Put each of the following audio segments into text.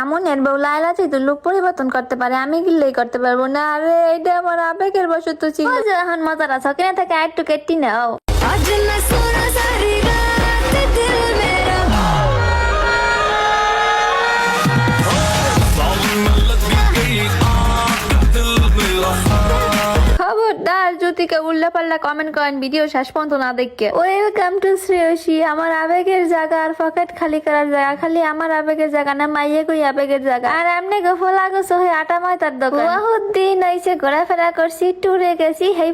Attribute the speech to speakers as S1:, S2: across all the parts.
S1: আমনের বউ লাইলা তো লোক পরিবর্তন করতে পারে, আমি গিল্লেই করতে পারব না। আরে এটা আমার আবেগের বসত ছিল। এখন মজার আছে কিনা থাকে একটু কেটে নাও। পাল্লা কমেন্ট করেন ভিডিও শেষ পর্যন্ত না দেখে ওয়েলকাম টু শ্রেয়সী আমার আবেগের জায়গা, আর পকেট খালি করার জায়গা, খালি আমার আবেগের জায়গা না, মাইয়ে কই আবেগের জায়গা? আর এমনি গো হয়ে আটা তার দোকান। ঘোরাফেরা করছি গেছি, হেই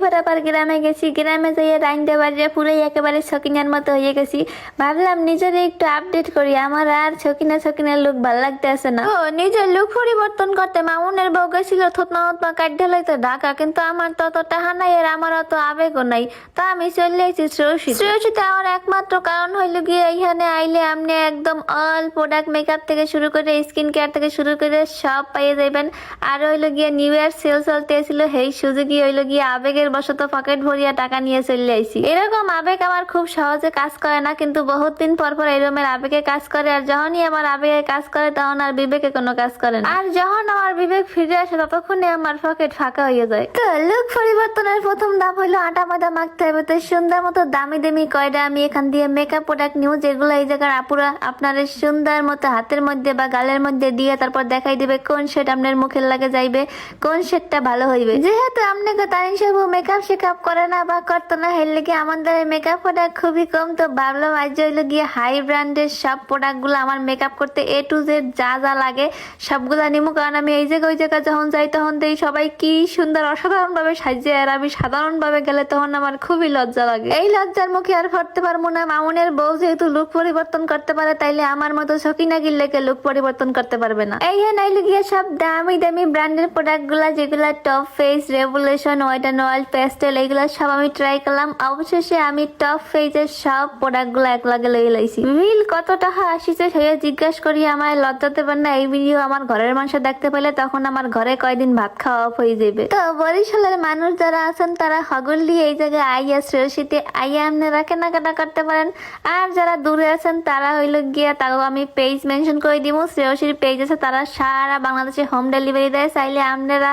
S1: গ্রামে গেছি, গ্রামে যাইয়ে রাইন্দে বাড়িয়ে পুরাই একেবারে শকিনার মতো হয়ে গেছি। ভাবলাম নিজের একটু আপডেট করি, আমার আর ছকিনা ছকিনার লুক ভালো লাগতে আছে না। ও, নিজের লুক পরিবর্তন করতে মামুনের বউ গেছিল থতমা থতমা কাটতে লইতে ঢাকা, কিন্তু আমার তো টাহা নাই আমার অত আবেগও নাই। তা আমি চলে এসেছি শ্রেয়সী শ্রেয়সীতে আমার একমাত্র কারণ হইল গিয়ে এইখানে আইলে আপনি একদম অল প্রোডাক্ট মেকআপ থেকে শুরু করে স্কিন কেয়ার থেকে শুরু করে সব পাইয়ে যাবেন আর হইল গিয়ে নিউ ইয়ার সেল চলতে ছিল সেই সুযোগই হইল গিয়ে আবেগের বশত পকেট ভরিয়া টাকা নিয়ে চলে আইছি। এরকম আবেগ আমার খুব সহজে কাজ করে না, কিন্তু বহুত দিন পর পর এরকমের আবেগে কাজ করে, আর যখনই আমার আবেগে কাজ করে তখন আর বিবেকে কোনো কাজ করে না। আর যখন আমার বিবেক ফিরে আসে, ততক্ষণে আমার পকেট ফাঁকা হয়ে যায়। তো লুক পরিবর্তনের প্রথম ধাপ হইল আটা মাটা মাখতে হবে। তো সুন্দর মতো দামি দামি কয়টা আমি এখান দিয়ে মেকআপ প্রোডাক্ট নিউ যেগুলো এই জায়গার আপুরা আপনার সুন্দর মতো হাতের মধ্যে বা গালের মধ্যে দিয়ে তারপর দেখাই দিবে কোন শেড আপনার মুখের লাগে যাইবে, কোন শেডটা ভালো হইবে। যেহেতু আপনাকে তারিন সাহেব মেকআপ শেকআপ করে না বা করতো না হের লেগে আমাদের মেকআপ প্রোডাক্ট খুবই কম। তো ভাবলাম আজ হইল গিয়ে হাই ব্র্যান্ডের সব প্রোডাক্টগুলো আমার মেকআপ করতে এ টু জেড যা যা লাগে সবগুলা নিমু। কারণ আমি এই জায়গায় ওই জায়গায় যখন যাই তখন দেই সবাই কি সুন্দর, অসাধারণভাবে সাজিয়ে আর আমি সাধারণ ভাবে গেলে তখন আমার খুবই লজ্জা লাগে। এই লজ্জার মুখে আর করতে পারব না। মামুনের বউ যেহেতু লুক পরিবর্তন করতে পারে, তাইলে আমার মতো সকিনা গিল্লেকে লুক পরিবর্তন করতে পারবে না। এই হ্যাঁ নাইলে গিয়ে সব দামি দামি ব্র্যান্ডের প্রোডাক্টগুলা যেগুলা top face revolution white and oil pastel এইগুলা সব আমি ট্রাই করলাম। অবশেষে আমি টপ ফেজের সব প্রোডাক্টগুলা এক লাগে লই লাইছি। বিল কত টাকা আসিছে সে জিজ্ঞাসা করি আমার লজ্জা দেবেন না, এই ভিডিও আমার ঘরের মানুষ দেখতে পেলে তখন আমার ঘরে কয়দিন ভাত খাওয়া হয়ে যাবে। তো বরিশালের মানুষ যারা আছেন, তারা হগল দিয়ে এই জায়গায় আইয়া শ্রেয়সীতে আইয়া আপনারা কেনাকাটা করতে পারেন। আর যারা দূরে আছেন, তারা হইল গিয়া তাও আমি পেজ মেনশন করে দিব শ্রেয়সীর পেজ আছে, তারা সারা বাংলাদেশে হোম ডেলিভারি দেয়। চাইলে আপনারা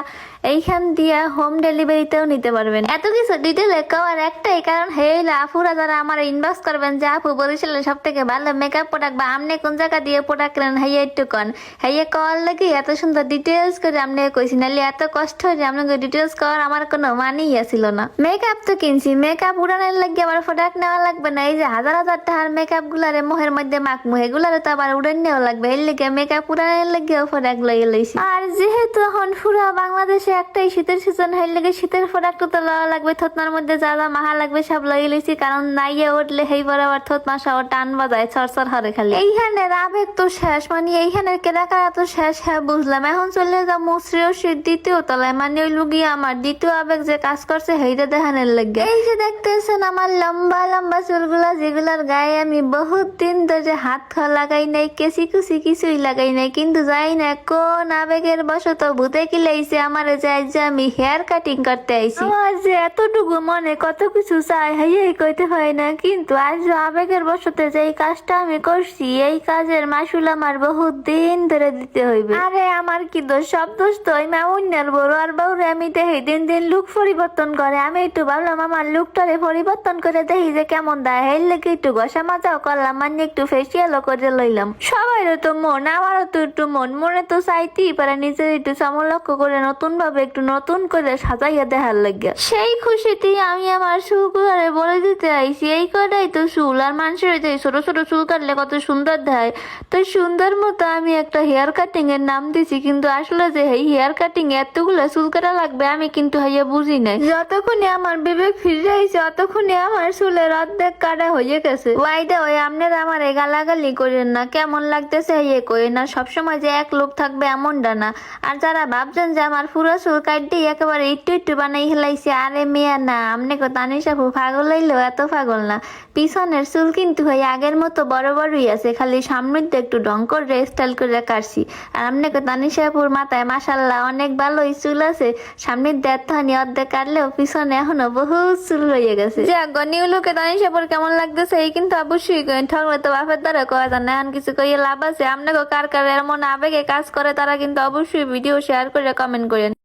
S1: এইখান দিয়া হোম ডেলিভারিতেও নিতে পারবেন। এত কিছু ডিটেলে কওয়ার একটাই কারণ হেইলে আফুরা যারা আমার ইনবক্স করবেন যে, আপু, বরিশালের সব থেকে ভালো মেকআপ প্রোডাক্ট বা আপনি কোন জায়গা দিয়ে প্রোডাক্ট কেনেন? হাইয়া একটু কন। হাইয়া কওয়ার লাগে এত সুন্দর ডিটেলস করে আপনি কইছি। নাহলে এত কষ্ট যে আপনাকে ডিটেলস করার আমার কোনো মানেই আসিল না। মেকআপ তো কিনছি। মেকআপ উড়ানোর লাগে আবার প্রোডাক্ট নেওয়া লাগবে না। এই যে হাজার হাজার টাকার মেকআপ গুলারে মোহের মধ্যে মাখমু এগুলারে তো আবার উড়ান নেওয়া লাগবে। এর লেগে মেকআপ উড়ানোর লাগে প্রোডাক্ট লইয়ে লইছি। আর যেহেতু এখন পুরা বাংলাদেশে একটাই শীতের সিজন হইলে লেগে শীতের প্রোডাক্ট তো লওয়া লাগবে। থতনার মধ্যে যা যা মাহা লাগবে সব লইয়ে লইছি, কারণ নাইয়ে উঠলে হেই বরাবর থত মাসা ও টান বাজায় চরচর হরে খালি। এইখানে আবেগ তো শেষ মানে এইখানে কেনাকাটা তো শেষ হ্যাঁ বুঝলাম। এখন চলে যা মুশ্রেয়সীর দ্বিতীয় তলায় মানে ওই লুগিয়ে আমার। দ্বিতীয় আবেগ যে কাজ করছে হেইটা দেখানোর লাগে এই যে দেখতেছেন আমার লম্বা লম্বা চুলগুলা যেগুলার গায়ে আমি বহুত দিন ধরে হাত খা লাগাই নাই কেসি কুসি কিছুই লাগাই নাই কিন্তু যাই না কোন আবেগের বশত ভূতে কিলাইছে আমার যাই যে আমি হেয়ার কাটিং করতে আইছি। আমার যে এতটুকু মনে কত কিছু চাই হাইয়াই কইতে হয় না কিন্তু আজ আবেগের বশতে যে এই কাজটা আমি করছি এই কাজের মাসুল আমার বহুত দিন ধরে দিতে হইবে। আরে আমার কি দোষ? সব দোষ তো ওই মামুন্যার বড় আর বউরে আমি দেখি দিন দিন লুক পরিবর্তন করে, আমি একটু ভাবলাম আমার লুকটারে পরিবর্তন করে দেখি যে কেমন দেয়। হের লেগে একটু ঘষা মাজাও করলাম মানে একটু ফেসিয়ালও করে লইলাম। সবাইরও তো মন, আমারও তো একটু মন। মনে তো চাইতেই পারে নিজের একটু সমলক্ষ করে নতুন ভাবে একটু নতুন করে সাজাইয়া দেখার লাগে। সেই খুশিতেই আমি আমার চুলগুলারে বলে দিতে আইছি, এই কটাই তো চুল, আর মানুষের যে ছোট ছোট চুল কাটলে কত সুন্দর দেয়। তো সুন্দর মতো আমি একটা হেয়ার কাটিং এর নাম দিছি, কিন্তু আসলে যে এই হেয়ার কাটিং এতগুলো চুল কাটা লাগবে, আমি কিন্তু হাইয়া বুঝি নাই। যতক্ষণে আমার বিবেক ফিরে আইছে ততক্ষণে আমার চুলের অর্ধেক কাটা হয়ে গেছে। ওয়াইদা ওই আপনারা আমার এই গালাগালি করেন না। কেমন লাগতেছে ইয়ে করেন না। সবসময় যে এক লোক থাকবে এমনটা না। আর যারা ভাবছেন যে আমার পুরো চুল কাটতে একেবারে একটু একটু বানাই হেলাইছে, আরে মেয়া না আমনে কো তানিশা ফু পাগল হইলেও এত পাগল না। পিছনের চুল কিন্তু হয় আগের মতো বড় বড়ই আছে, খালি সামনের দিকে একটু ঢং করে স্টাইল করে কাটছি। আর আমনে কো তানিশাপুর মাথায় মাসাল্লাহ অনেক ভালোই চুল আছে। সামনের দেড় অর্ধেক কাটলেও পিছনে এখনও বহু চুল রয়ে গেছে যাক নিউ লুকে তানিশাপুর কেমন লাগতেছে, এই কিন্তু অবশ্যই। ঠকলে তো বাপের দ্বারা কয়া যায় না, এখন কিছু কইয়ে লাভ আছে আপনাকে কার কার এমন আবেগে কাজ করে তারা কিন্তু অবশ্যই ভিডিও শেয়ার করে কমেন্ট করেন